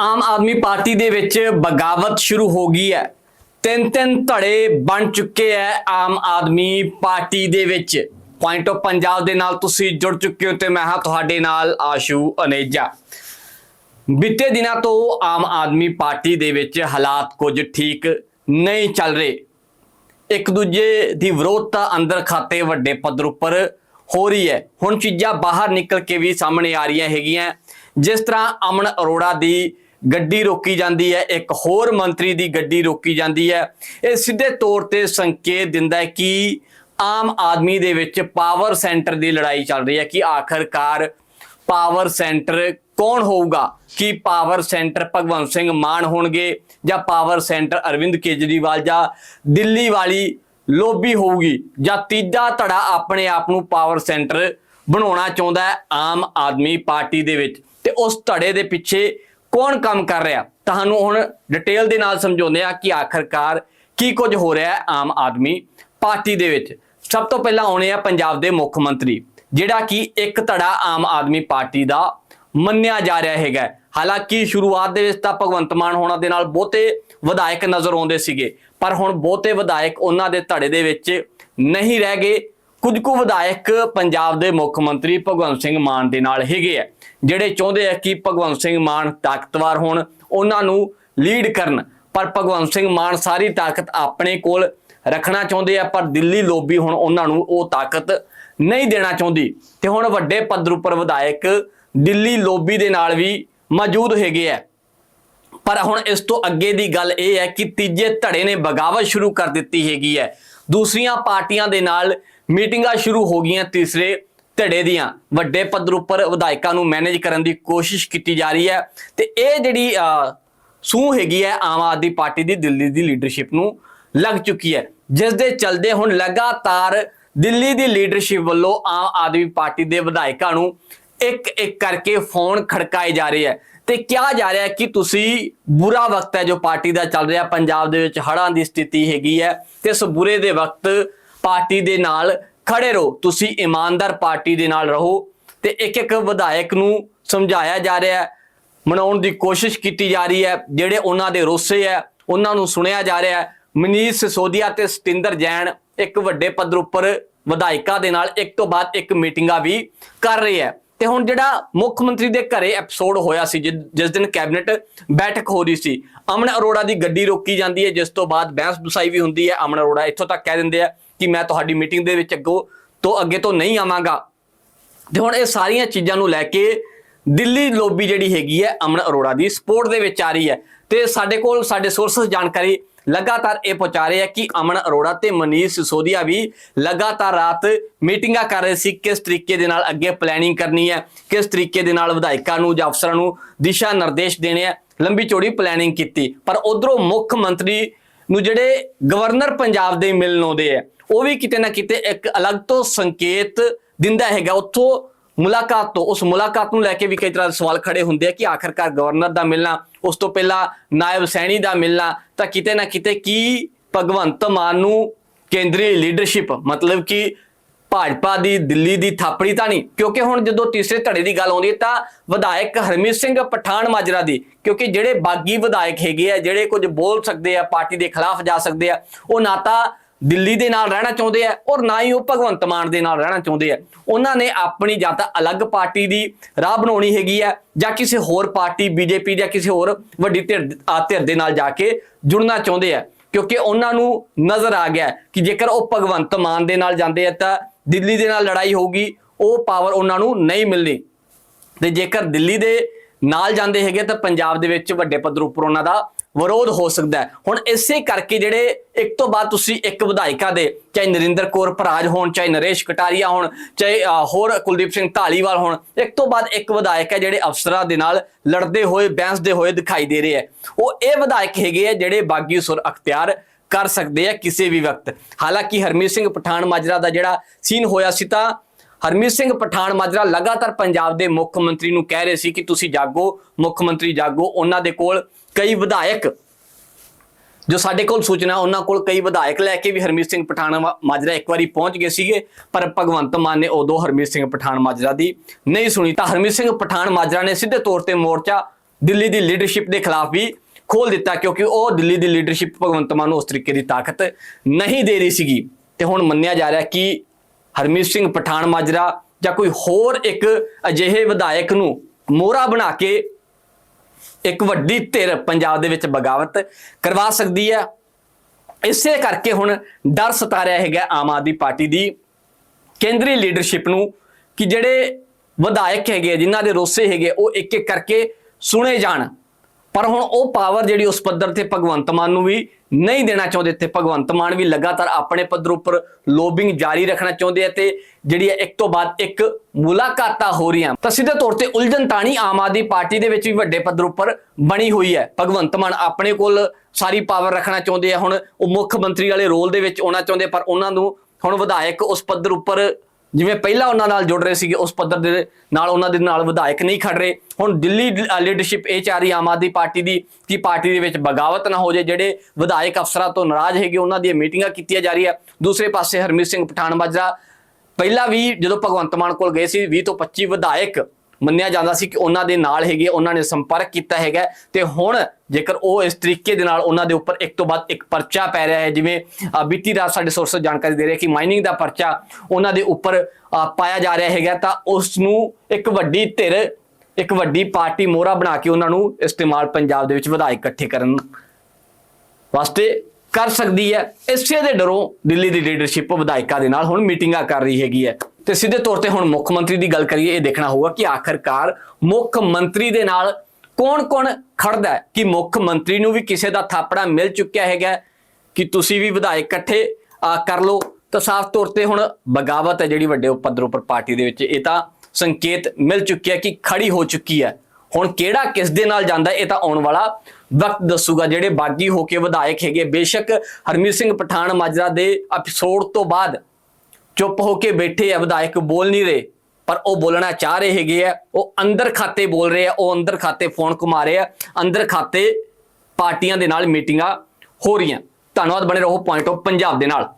ਆਮ Aadmi party ਦੇ ਵਿੱਚ ਬਗਾਵਤ ਸ਼ੁਰੂ ਹੋ ਗਈ ਹੈ। ਤਿੰਨ ਤਿੰਨ ਧੜੇ ਬਣ ਚੁੱਕੇ ਹੈ ਆਮ ਆਦਮੀ ਪਾਰਟੀ ਦੇ ਵਿੱਚ। ਪੁਆਇੰਟ ਆਫ ਪੰਜਾਬ ਦੇ ਨਾਲ ਤੁਸੀਂ ਜੁੜ ਚੁੱਕੇ ਹੋ ਤੇ ਮੈਂ ਹਾਂ ਤੁਹਾਡੇ ਨਾਲ ਆਸ਼ੂ ਅਨੇਜਾ। ਬੀਤੇ ਦਿਨਾਂ ਤੋਂ ਆਮ ਆਦਮੀ ਪਾਰਟੀ ਦੇ ਵਿੱਚ ਹਾਲਾਤ ਕੁਝ ਠੀਕ ਨਹੀਂ ਚੱਲ ਰਹੇ। ਇੱਕ ਦੂਜੇ ਦੀ ਵਿਰੋਧਤਾ ਅੰਦਰ ਖਾਤੇ ਵੱਡੇ ਪੱਧਰ ਉੱਪਰ ਹੋ ਰਹੀ ਹੈ। ਹੁਣ ਚੀਜ਼ਾਂ ਬਾਹਰ ਨਿਕਲ ਕੇ ਵੀ ਸਾਹਮਣੇ ਆ ਰਹੀਆਂ ਹੈਗੀਆਂ। ਜਿਸ ਤਰ੍ਹਾਂ ਅਮਨ ਅਰੋੜਾ ਦੀ ਗੱਡੀ ਰੋਕੀ ਜਾਂਦੀ ਹੈ, ਇੱਕ ਹੋਰ ਮੰਤਰੀ ਦੀ ਗੱਡੀ ਰੋਕੀ ਜਾਂਦੀ ਹੈ। ਇਹ ਸਿੱਧੇ ਤੌਰ ਤੇ ਸੰਕੇਤ ਦਿੰਦਾ ਹੈ ਕਿ ਆਮ ਆਦਮੀ ਦੇ ਵਿੱਚ ਪਾਵਰ ਸੈਂਟਰ ਦੀ ਲੜਾਈ ਚੱਲ ਰਹੀ ਹੈ ਕਿ ਆਖਰਕਾਰ ਪਾਵਰ ਸੈਂਟਰ ਕੌਣ ਹੋਊਗਾ? ਕਿ ਪਾਵਰ ਸੈਂਟਰ ਭਗਵੰਤ ਸਿੰਘ ਮਾਨ ਹੋਣਗੇ ਜਾਂ ਪਾਵਰ ਸੈਂਟਰ ਅਰਵਿੰਦ ਕੇਜਰੀਵਾਲ ਜਾਂ ਦਿੱਲੀ ਵਾਲੀ ਲੋਬੀ ਹੋਊਗੀ? ਜਾਂ ਤੀਜਾ ਧੜਾ ਆਪਣੇ ਆਪ ਨੂੰ ਪਾਵਰ ਸੈਂਟਰ ਬਣਾਉਣਾ ਚਾਹੁੰਦਾ ਹੈ ਆਮ ਆਦਮੀ ਪਾਰਟੀ ਦੇ ਵਿੱਚ? ਤੇ ਉਸ ਧੜੇ ਦੇ ਪਿੱਛੇ ਕੌਣ ਕੰਮ ਕਰ ਰਿਹਾ? ਤੁਹਾਨੂੰ ਹੁਣ ਡਿਟੇਲ ਦੇ ਨਾਲ ਸਮਝਾਉਂਦੇ ਆ ਕਿ ਆਖਰਕਾਰ ਕੀ ਕੁਝ ਹੋ ਰਿਹਾ ਹੈ ਆਮ ਆਦਮੀ ਪਾਰਟੀ ਦੇ ਵਿੱਚ। ਸਭ ਤੋਂ ਪਹਿਲਾਂ ਆਉਣੇ ਆ ਪੰਜਾਬ ਦੇ ਮੁੱਖ ਮੰਤਰੀ, ਜਿਹੜਾ ਕਿ ਇੱਕ ਧੜਾ ਆਮ ਆਦਮੀ ਪਾਰਟੀ ਦਾ ਮੰਨਿਆ ਜਾ ਰਿਹਾ ਹੈਗਾ। ਹਾਲਾਂਕਿ ਸ਼ੁਰੂਆਤ ਦੇ ਵਿੱਚ ਤਾਂ ਭਗਵੰਤ ਮਾਨ ਹੋਣਾ ਦੇ ਨਾਲ ਬਹੁਤੇ ਵਿਧਾਇਕ ਨਜ਼ਰ ਆਉਂਦੇ ਸੀਗੇ, ਪਰ ਹੁਣ ਬਹੁਤੇ ਵਿਧਾਇਕ ਉਹਨਾਂ ਦੇ ਧੜੇ ਦੇ ਵਿੱਚ ਨਹੀਂ ਰਹਿ ਗਏ। ਕੁਝ ਕੁ ਵਿਧਾਇਕ ਪੰਜਾਬ ਦੇ ਮੁੱਖ ਮੰਤਰੀ ਭਗਵੰਤ ਸਿੰਘ ਮਾਨ ਦੇ ਨਾਲ ਹੈਗੇ ਆ, ਜਿਹੜੇ ਚਾਹੁੰਦੇ ਆ ਕਿ ਭਗਵੰਤ ਸਿੰਘ ਮਾਨ ਤਾਕਤਵਰ ਹੋਣ, ਉਹਨਾਂ ਨੂੰ ਲੀਡ ਕਰਨ। ਪਰ ਭਗਵੰਤ ਸਿੰਘ ਮਾਨ ਸਾਰੀ ਤਾਕਤ ਆਪਣੇ ਕੋਲ ਰੱਖਣਾ ਚਾਹੁੰਦੇ ਆ, ਪਰ ਦਿੱਲੀ ਲੋਬੀ ਹੁਣ ਉਹਨਾਂ ਨੂੰ ਉਹ ਤਾਕਤ ਨਹੀਂ ਦੇਣਾ ਚਾਹੁੰਦੀ। ਤੇ ਹੁਣ ਵੱਡੇ ਪੱਧਰ ਉੱਪਰ ਵਿਧਾਇਕ ਦਿੱਲੀ ਲੋਬੀ ਦੇ ਨਾਲ ਵੀ ਮੌਜੂਦ ਹੈਗੇ ਆ। ਪਰ ਹੁਣ ਇਸ ਤੋਂ ਅੱਗੇ ਦੀ ਗੱਲ ਇਹ ਹੈ ਕਿ ਤੀਜੇ ਧੜੇ ਨੇ ਬਗਾਵਤ ਸ਼ੁਰੂ ਕਰ ਦਿੱਤੀ ਹੈਗੀ ਹੈ। ਦੂਸਰੀਆਂ ਪਾਰਟੀਆਂ ਦੇ ਨਾਲ ਮੀਟਿੰਗਾਂ ਸ਼ੁਰੂ ਹੋ ਗਈਆਂ ਤੀਸਰੇ ਧੜੇ ਦੀਆਂ। ਵੱਡੇ ਪੱਧਰ ਉੱਪਰ ਵਿਧਾਇਕਾਂ ਨੂੰ ਮੈਨੇਜ ਕਰਨ ਦੀ ਕੋਸ਼ਿਸ਼ ਕੀਤੀ ਜਾ ਰਹੀ ਹੈ ਤੇ ਇਹ ਜਿਹੜੀ ਅਹ, ਸੂਹ ਹੈਗੀ ਹੈ ਆਮ ਆਦਮੀ ਪਾਰਟੀ ਦੀ ਦਿੱਲੀ ਦੀ ਲੀਡਰਸ਼ਿਪ ਨੂੰ ਲੱਗ ਚੁੱਕੀ ਹੈ। ਜਿਸ ਦੇ ਚਲਦੇ ਹੁਣ ਲਗਾਤਾਰ ਦਿੱਲੀ ਦੀ ਲੀਡਰਸ਼ਿਪ ਵੱਲੋਂ ਆਮ ਆਦਮੀ ਪਾਰਟੀ ਦੇ ਵਿਧਾਇਕਾਂ ਨੂੰ ਇੱਕ ਇੱਕ ਕਰਕੇ ਫੋਨ ਖੜਕਾਏ ਜਾ ਰਹੇ ਹੈ। ਤੇ ਕਿਹਾ ਜਾ ਰਿਹਾ ਹੈ ਕਿ ਤੁਸੀਂ ਬੁਰਾ ਵਕਤ ਹੈ ਜੋ ਪਾਰਟੀ ਦਾ ਚੱਲ ਰਿਹਾ, ਪੰਜਾਬ ਦੇ ਵਿੱਚ ਹੜ੍ਹਾਂ ਦੀ ਸਥਿਤੀ ਹੈਗੀ ਹੈ ਤੇ ਇਸ ਬੁਰੇ ਦੇ ਵਕਤ ਪਾਰਟੀ ਦੇ ਨਾਲ ਖੜੇ ਰਹੋ, ਤੁਸੀਂ ਇਮਾਨਦਾਰ ਪਾਰਟੀ ਦੇ ਨਾਲ ਰਹੋ ਤੇ ਇੱਕ ਇੱਕ ਵਿਧਾਇਕ ਨੂੰ ਸਮਝਾਇਆ ਜਾ ਰਿਹਾ ਹੈ, ਮਨਾਉਣ ਦੀ ਕੋਸ਼ਿਸ਼ ਕੀਤੀ ਜਾ ਰਹੀ ਹੈ, ਜਿਹੜੇ ਉਹਨਾਂ ਦੇ ਰੋਸੇ ਹੈ, ਉਹਨਾਂ ਨੂੰ ਸੁਣਿਆ ਜਾ ਰਿਹਾ ਹੈ। ਮਨੀਸ਼ ਸਿਸੋਦੀਆ ਤੇ ਸਤਿੰਦਰ ਜੈਨ ਇੱਕ ਵੱਡੇ ਪੱਧਰ ਉੱਪਰ ਵਿਧਾਇਕਾਂ ਦੇ ਨਾਲ ਇੱਕ ਤੋਂ ਬਾਅਦ ਇੱਕ ਮੀਟਿੰਗਾਂ ਵੀ ਕਰ ਰਹੇ ਹੈ। ਤੇ ਹੁਣ ਜਿਹੜਾ ਮੁੱਖ ਮੰਤਰੀ ਦੇ ਘਰੇ ਐਪੀਸੋਡ ਹੋਇਆ ਸੀ, ਜਿ- ਜਿਸ ਦਿਨ ਕੈਬਨਿਟ ਬੈਠਕ ਹੋ ਰਹੀ ਸੀ, ਅਮਨ ਅਰੋੜਾ ਦੀ ਗੱਡੀ ਰੋਕੀ ਜਾਂਦੀ ਹੈ, ਜਿਸ ਤੋਂ ਬਾਅਦ ਬਹਿਸ ਬੁਸਾਈ ਵੀ ਹੁੰਦੀ ਹੈ। ਅਮਨ ਅਰੋੜਾ ਇੱਥੋਂ ਤੱਕ ਕਹਿ ਦਿੰਦੇ ਆ ਕਿ ਮੈਂ ਤੁਹਾਡੀ ਮੀਟਿੰਗ ਦੇ ਵਿੱਚ ਅੱਗੋਂ ਤੋਂ ਅੱਗੇ ਤੋਂ ਨਹੀਂ ਆਵਾਂਗਾ। ਤੇ ਹੁਣ ਇਹ ਸਾਰੀਆਂ ਚੀਜ਼ਾਂ ਨੂੰ ਲੈ ਕੇ ਦਿੱਲੀ ਲੋਬੀ ਜਿਹੜੀ ਹੈਗੀ ਹੈ, ਅਮਨ ਅਰੋੜਾ ਦੀ ਸਪੋਰਟ ਦੇ ਵਿੱਚ ਆ ਰਹੀ ਹੈ। ਤੇ ਸਾਡੇ ਕੋਲ ਸਾਡੇ ਸੋਰਸਸ ਜਾਣਕਾਰੀ ਲਗਾਤਾਰ ਇਹ ਪਹੁੰਚਾ ਰਹੇ ਆ ਕਿ ਅਮਨ ਅਰੋੜਾ ਤੇ ਮਨੀਸ਼ ਸਿਸੋਦੀਆ ਵੀ ਲਗਾਤਾਰ ਰਾਤ ਮੀਟਿੰਗਾਂ ਕਰ ਰਹੇ ਸੀ। ਕਿਸ ਤਰੀਕੇ ਦੇ ਨਾਲ ਅੱਗੇ ਪਲੈਨਿੰਗ ਕਰਨੀ ਹੈ? ਕਿਸ ਤਰੀਕੇ ਦੇ ਨਾਲ ਵਿਧਾਇਕਾਂ ਨੂੰ ਜਾਂ ਅਫਸਰਾਂ ਨੂੰ ਦਿਸ਼ਾ ਨਿਰਦੇਸ਼ ਦੇਣੇ ਆ ਲੰਬੀ ਚੌੜੀ ਪਲੈਨਿੰਗ ਕੀਤੀ। ਪਰ ਉਧਰੋਂ ਮੁੱਖ ਮੰਤਰੀ ਨੂੰ ਜਿਹੜੇ ਗਵਰਨਰ ਪੰਜਾਬ ਦੇ ਮਿਲਣ ਆਉਂਦੇ ਆ ਉਹ ਵੀ ਕਿਤੇ ਨਾ ਕਿਤੇ ਇੱਕ ਅਲੱਗ ਤੋਂ ਸੰਕੇਤ ਦਿੰਦਾ ਹੈਗਾ। ਉੱਥੋਂ ਮੁਲਾਕਾਤ ਤੋਂ, ਉਸ ਮੁਲਾਕਾਤ ਨੂੰ ਲੈ ਕੇ ਵੀ ਕਈ ਤਰ੍ਹਾਂ ਦੇ ਸਵਾਲ ਖੜੇ ਹੁੰਦੇ ਆ ਕਿ ਆਖਰਕਾਰ ਗਵਰਨਰ ਦਾ ਮਿਲਣਾ, ਉਸ ਤੋਂ ਪਹਿਲਾਂ ਨਾਇਬ ਸੈਣੀ ਦਾ ਮਿਲਣਾ, ਤਾਂ ਕਿਤੇ ਨਾ ਕਿਤੇ ਕੀ ਭਗਵੰਤ ਮਾਨ ਨੂੰ ਕੇਂਦਰੀ ਲੀਡਰਸ਼ਿਪ ਮਤਲਬ ਕਿ ਭਾਜਪਾ ਦੀ, ਦਿੱਲੀ ਦੀ ਥਾਪੜੀ ਤਾਂ ਨਹੀਂ? ਕਿਉਂਕਿ ਹੁਣ ਜਦੋਂ ਤੀਸਰੇ ਧੜੇ ਦੀ ਗੱਲ ਆਉਂਦੀ ਹੈ ਤਾਂ ਵਿਧਾਇਕ ਹਰਮੀਤ ਸਿੰਘ ਪਠਾਨ ਮਾਜਰਾ ਦੀ, ਕਿਉਂਕਿ ਜਿਹੜੇ ਬਾਗੀ ਵਿਧਾਇਕ ਹੈਗੇ ਆ, ਜਿਹੜੇ ਕੁਝ ਬੋਲ ਸਕਦੇ ਆ, ਪਾਰਟੀ ਦੇ ਖਿਲਾਫ ਜਾ ਸਕਦੇ ਆ, ਉਹ ਨਾ ਤਾਂ ਦਿੱਲੀ ਦੇ ਨਾਲ ਰਹਿਣਾ ਚਾਹੁੰਦੇ ਆ ਔਰ ਨਾ ਹੀ ਉਹ ਭਗਵੰਤ ਮਾਨ ਦੇ ਨਾਲ ਰਹਿਣਾ ਚਾਹੁੰਦੇ ਆ। ਉਹਨਾਂ ਨੇ ਆਪਣੀ ਜਾਂ ਤਾਂ ਅਲੱਗ ਪਾਰਟੀ ਦੀ ਰਾਹ ਬਣਾਉਣੀ ਹੈਗੀ ਆ ਜਾਂ ਕਿਸੇ ਹੋਰ ਪਾਰਟੀ ਬੀਜੇਪੀ ਜਾਂ ਕਿਸੇ ਹੋਰ ਵੱਡੀ ਧਿਰ ਧਿਰ ਦੇ ਨਾਲ ਜਾ ਕੇ ਜੁੜਨਾ ਚਾਹੁੰਦੇ ਆ। ਕਿਉਂਕਿ ਉਹਨਾਂ ਨੂੰ ਨਜ਼ਰ ਆ ਗਿਆ ਕਿ ਜੇਕਰ ਉਹ ਭਗਵੰਤ ਮਾਨ ਦੇ ਨਾਲ ਜਾਂਦੇ ਆ ਤਾਂ ਦਿੱਲੀ ਦੇ ਨਾਲ ਲੜਾਈ ਹੋਊਗੀ, ਉਹ ਪਾਵਰ ਉਹਨਾਂ ਨੂੰ ਨਹੀਂ ਮਿਲਣੀ। ਤੇ ਜੇਕਰ ਦਿੱਲੀ ਦੇ ਨਾਲ ਜਾਂਦੇ ਹੈਗੇ ਤਾਂ ਪੰਜਾਬ ਦੇ ਵਿੱਚ ਵੱਡੇ ਪੱਧਰ ਉੱਪਰ ਉਹਨਾਂ ਦਾ ਵਿਰੋਧ ਹੋ ਸਕਦਾ ਹੁਣ ਇਸੇ ਕਰਕੇ ਜਿਹੜੇ ਇੱਕ ਤੋਂ ਬਾਅਦ ਤੁਸੀਂ ਇੱਕ ਵਿਧਾਇਕਾ ਦੇ, ਚਾਹੇ ਨਰਿੰਦਰ ਕੌਰ ਭਰਾਜ ਹੋਣ, ਚਾਹੇ ਨਰੇਸ਼ ਕਟਾਰੀਆ ਹੋਣ, ਚਾਹੇ ਹੋਰ ਕੁਲਦੀਪ ਸਿੰਘ ਢਾਲੀਵਾਲ ਹੋਣ, ਇੱਕ ਤੋਂ ਬਾਅਦ ਇੱਕ ਵਿਧਾਇਕ ਹੈ ਜਿਹੜੇ ਅਫਸਰਾਂ ਦੇ ਨਾਲ ਲੜਦੇ ਹੋਏ ਬੈਂਸਦੇ ਹੋਏ ਦਿਖਾਈ ਦੇ ਰਹੇ ਹੈ। ਉਹ ਇਹ ਵਿਧਾਇਕ ਹੈਗੇ ਆ ਜਿਹੜੇ ਬਾਗੀ ਸੁਰ ਅਖਤਿਆਰ ਕਰ ਸਕਦੇ ਆ ਕਿਸੇ ਵੀ ਵਕਤ। ਹਾਲਾਂਕਿ ਹਰਮੀਤ ਸਿੰਘ ਪਠਾਨ ਮਾਜਰਾ ਦਾ ਜਿਹੜਾ ਸੀਨ ਹੋਇਆ ਸੀ ਤਾਂ ਹਰਮੀਤ ਸਿੰਘ ਪਠਾਨ ਮਾਜਰਾ ਲਗਾਤਾਰ ਪੰਜਾਬ ਦੇ ਮੁੱਖ ਮੰਤਰੀ ਨੂੰ ਕਹਿ ਰਹੇ ਸੀ ਕਿ ਤੁਸੀਂ ਜਾਗੋ, ਮੁੱਖ ਮੰਤਰੀ ਜਾਗੋ, ਉਹਨਾਂ ਦੇ ਕੋਲ ਕਈ ਵਿਧਾਇਕ, ਜੋ ਸਾਡੇ ਕੋਲ ਸੂਚਨਾ, ਉਹਨਾਂ ਕੋਲ ਕਈ ਵਿਧਾਇਕ ਲੈ ਕੇ ਵੀ ਹਰਮੀਤ ਸਿੰਘ ਪਠਾਨ ਮਾਜਰਾ ਇੱਕ ਵਾਰੀ ਪਹੁੰਚ ਗਏ ਸੀਗੇ, ਪਰ ਭਗਵੰਤ ਮਾਨ ਨੇ ਉਦੋਂ ਹਰਮੀਤ ਸਿੰਘ ਪਠਾਨ ਮਾਜਰਾ ਦੀ ਨਹੀਂ ਸੁਣੀ। ਤਾਂ ਹਰਮੀਤ ਸਿੰਘ ਪਠਾਨ ਮਾਜਰਾ ਨੇ ਸਿੱਧੇ ਤੌਰ ਤੇ ਮੋਰਚਾ ਦਿੱਲੀ ਦੀ ਲੀਡਰਸ਼ਿਪ ਦੇ ਖਿਲਾਫ ਵੀ ਖੋਲ ਦਿੱਤਾ, ਕਿਉਂਕਿ ਉਹ ਦਿੱਲੀ ਦੀ ਲੀਡਰਸ਼ਿਪ ਭਗਵੰਤ ਮਾਨ ਨੂੰ ਉਸ ਤਰੀਕੇ ਦੀ ਤਾਕਤ ਨਹੀਂ ਦੇ ਰਹੀ ਸੀਗੀ। ਤੇ ਹੁਣ ਮੰਨਿਆ ਜਾ ਰਿਹਾ ਕਿ ਹਰਮੀਤ ਸਿੰਘ ਪਠਾਨ ਮਾਜਰਾ ਜਾਂ ਕੋਈ ਹੋਰ ਇੱਕ ਅਜਿਹੇ ਵਿਧਾਇਕ ਨੂੰ ਮੋਹਰਾ ਬਣਾ ਕੇ ਇੱਕ ਵੱਡੀ ਧਿਰ ਪੰਜਾਬ ਦੇ ਵਿੱਚ ਬਗਾਵਤ ਕਰਵਾ ਸਕਦੀ ਹੈ। ਇਸੇ ਕਰਕੇ ਹੁਣ ਡਰ ਸਤਾ ਰਿਹਾ ਹੈਗਾ ਆਮ ਆਦਮੀ ਪਾਰਟੀ ਦੀ। ਕੇਂਦਰੀ ਲੀਡਰਸ਼ਿਪ ਨੂੰ ਕਿ ਜਿਹੜੇ ਵਿਧਾਇਕ ਹੈਗੇ ਆ, ਜਿਨ੍ਹਾਂ ਦੇ ਰੋਸੇ ਹੈਗੇ ਉਹ ਇੱਕ ਇੱਕ ਕਰਕੇ ਸੁਣੇ ਜਾਣ। ਪਰ ਹੁਣ ਉਹ ਪਾਵਰ ਜਿਹੜੀ ਉਸ ਪੱਧਰ ਤੇ ਭਗਵੰਤ ਮਾਨ ਨੂੰ ਵੀ ਨਹੀਂ ਦੇਣਾ ਚਾਹੁੰਦੇ ਤੇ ਭਗਵੰਤ ਮਾਨ ਵੀ ਲਗਾਤਾਰ ਆਪਣੇ ਪੱਧਰ ਉੱਪਰ ਲੋਬਿੰਗ ਜਾਰੀ ਰੱਖਣਾ ਚਾਹੁੰਦੇ ਆ ਤੇ ਜਿਹੜੀ ਹੈ ਇੱਕ ਤੋਂ ਬਾਅਦ ਇੱਕ ਮੁਲਾਕਾਤਾਂ ਹੋ ਰਹੀਆਂ। ਤਾਂ ਸਿੱਧੇ ਤੌਰ ਤੇ ਉਲਝਣ ਤਾਣੀ ਆਮ ਆਦਮੀ ਪਾਰਟੀ ਦੇ ਵਿੱਚ ਵੀ ਵੱਡੇ ਪੱਧਰ ਉੱਪਰ ਬਣੀ ਹੋਈ ਹੈ। ਭਗਵੰਤ ਮਾਨ ਆਪਣੇ ਕੋਲ ਸਾਰੀ ਪਾਵਰ ਰੱਖਣਾ ਚਾਹੁੰਦੇ ਆ। ਹੁਣ ਉਹ ਮੁੱਖ ਮੰਤਰੀ ਵਾਲੇ ਰੋਲ ਦੇ ਵਿੱਚ ਆਉਣਾ ਚਾਹੁੰਦੇ ਪਰ ਉਹਨਾਂ ਨੂੰ ਹੁਣ ਵਿਧਾਇਕ ਉਸ ਪੱਧਰ ਉੱਪਰ ਜਿਵੇਂ ਪਹਿਲਾਂ ਉਹਨਾਂ ਨਾਲ ਜੁੜ ਰਹੇ ਸੀਗੇ, ਉਸ ਪੱਧਰ ਦੇ ਨਾਲ ਉਹਨਾਂ ਦੇ ਨਾਲ ਵਿਧਾਇਕ ਨਹੀਂ ਖੜ ਰਹੇ। ਹੁਣ ਦਿੱਲੀ ਲੀਡਰਸ਼ਿਪ ਇਹ ਚਾਹ ਰਹੀ ਆਮ ਆਦਮੀ ਪਾਰਟੀ ਦੀ ਕਿ ਪਾਰਟੀ ਦੇ ਵਿੱਚ ਬਗਾਵਤ ਨਾ ਹੋ ਜਾਏ, ਜਿਹੜੇ ਵਿਧਾਇਕ ਅਫਸਰਾਂ ਤੋਂ ਨਾਰਾਜ਼ ਹੈਗੇ, ਉਹਨਾਂ ਦੀਆਂ ਮੀਟਿੰਗਾਂ ਕੀਤੀਆਂ ਜਾ ਰਹੀਆਂ ਦੂਸਰੇ ਪਾਸੇ ਹਰਮੀਤ ਸਿੰਘ ਪਠਾਨ ਮਾਜਰਾ ਪਹਿਲਾਂ ਵੀ ਜਦੋਂ ਭਗਵੰਤ ਮਾਨ ਕੋਲ ਗਏ ਸੀ 20 ਤੋਂ 25 ਵਿਧਾਇਕ ਮੰਨਿਆ ਜਾਂਦਾ ਸੀ ਕਿ ਉਹਨਾਂ ਦੇ ਨਾਲ ਹੈਗੇ, ਉਹਨਾਂ ਨੇ ਸੰਪਰਕ ਕੀਤਾ ਹੈਗਾ। ਤੇ ਹੁਣ ਜੇਕਰ ਉਹ ਇਸ ਤਰੀਕੇ ਦੇ ਨਾਲ ਉਹਨਾਂ ਦੇ ਉੱਪਰ ਇੱਕ ਤੋਂ ਬਾਅਦ ਇੱਕ ਪਰਚਾ ਪੈ ਰਿਹਾ ਹੈ, ਜਿਵੇਂ ਬੀਤੀ ਰਾਤ ਸਾਡੇ ਸੋਰਸ ਜਾਣਕਾਰੀ ਦੇ ਰਹੇ ਕਿ ਮਾਈਨਿੰਗ ਦਾ ਪਰਚਾ ਉਹਨਾਂ ਦੇ ਉੱਪਰ ਪਾਇਆ ਜਾ ਰਿਹਾ ਹੈਗਾ, ਤਾਂ ਉਸ ਨੂੰ ਇੱਕ ਵੱਡੀ ਧਿਰ, ਇੱਕ ਵੱਡੀ ਪਾਰਟੀ ਮੋਹਰਾ ਬਣਾ ਕੇ ਉਹਨਾਂ ਨੂੰ ਇਸਤੇਮਾਲ ਪੰਜਾਬ ਦੇ ਵਿੱਚ ਵਿਧਾਇਕ ਇਕੱਠੇ ਕਰਨ ਵਾਸਤੇ ਕਰ ਸਕਦੀ ਹੈ। ਇਸੇ ਦੇ ਡਰੋਂ ਦਿੱਲੀ ਦੀ ਲੀਡਰਸ਼ਿਪ ਵਿਧਾਇਕਾਂ ਦੇ ਨਾਲ ਹੁਣ ਮੀਟਿੰਗਾਂ ਕਰ ਰਹੀ ਹੈਗੀ ਹੈ। ਤੇ ਸਿੱਧੇ ਤੌਰ ਤੇ ਹੁਣ ਮੁੱਖ ਮੰਤਰੀ ਦੀ ਗੱਲ ਕਰੀਏ, ਇਹ ਦੇਖਣਾ ਹੋਊਗਾ ਕਿ ਆਖਰਕਾਰ ਮੁੱਖ ਮੰਤਰੀ ਦੇ ਨਾਲ ਕੌਣ-ਕੌਣ ਖੜਦਾ ਹੈ? ਕਿ ਮੁੱਖ ਮੰਤਰੀ ਨੂੰ ਵੀ ਕਿਸੇ ਦਾ ਥਾਪੜਾ ਮਿਲ ਚੁੱਕਿਆ ਹੈਗਾ ਕਿ ਤੁਸੀਂ ਵੀ ਵਿਧਾਇਕ ਇਕੱਠੇ ਕਰ ਲਓ। ਤਾਂ ਸਾਫ਼ ਤੌਰ ਤੇ ਹੁਣ ਬਗਾਵਤ ਹੈ ਜਿਹੜੀ ਵੱਡੇ ਪੱਧਰ ਉੱਪਰ ਪਾਰਟੀ ਦੇ ਵਿੱਚ। ਇਹ ਤਾਂ ਸੰਕੇਤ ਮਿਲ ਚੁੱਕਿਆ ਕਿ ਖੜੀ ਹੋ ਚੁੱਕੀ ਹੈ। ਹੁਣ ਕਿਹੜਾ ਕਿਸ ਦੇ ਨਾਲ ਜਾਂਦਾ ਇਹ ਤਾਂ ਆਉਣ ਵਾਲਾ ਵਕਤ ਦੱਸੂਗਾ, ਜਿਹੜੇ ਬਾਗੀ ਹੋ ਕੇ ਵਿਧਾਇਕ ਹੈਗੇ। ਬੇਸ਼ੱਕ ਹਰਮੀਤ ਸਿੰਘ ਪਠਾਨ ਮਾਜਰਾ ਦੇ ਐਪੀਸੋਡ ਤੋਂ ਬਾਅਦ ਚੁੱਪ ਹੋ ਕੇ ਬੈਠੇ ਆ, ਵਿਧਾਇਕ ਬੋਲ ਨਹੀਂ ਰਹੇ, ਪਰ ਉਹ ਬੋਲਣਾ ਚਾਹ ਰਹੇ ਹੈਗੇ ਆ। ਉਹ ਅੰਦਰ ਖਾਤੇ ਬੋਲ ਰਹੇ ਆ, ਉਹ ਅੰਦਰ ਖਾਤੇ ਫੋਨ ਘੁਮਾ ਰਹੇ ਆ। ਅੰਦਰ ਖਾਤੇ ਪਾਰਟੀਆਂ ਦੇ ਨਾਲ ਮੀਟਿੰਗਾਂ ਹੋ ਰਹੀਆਂ। ਧੰਨਵਾਦ, ਬਣੇ ਰਹੋ ਪੁਆਇੰਟ ਆਫ ਪੰਜਾਬ ਦੇ ਨਾਲ।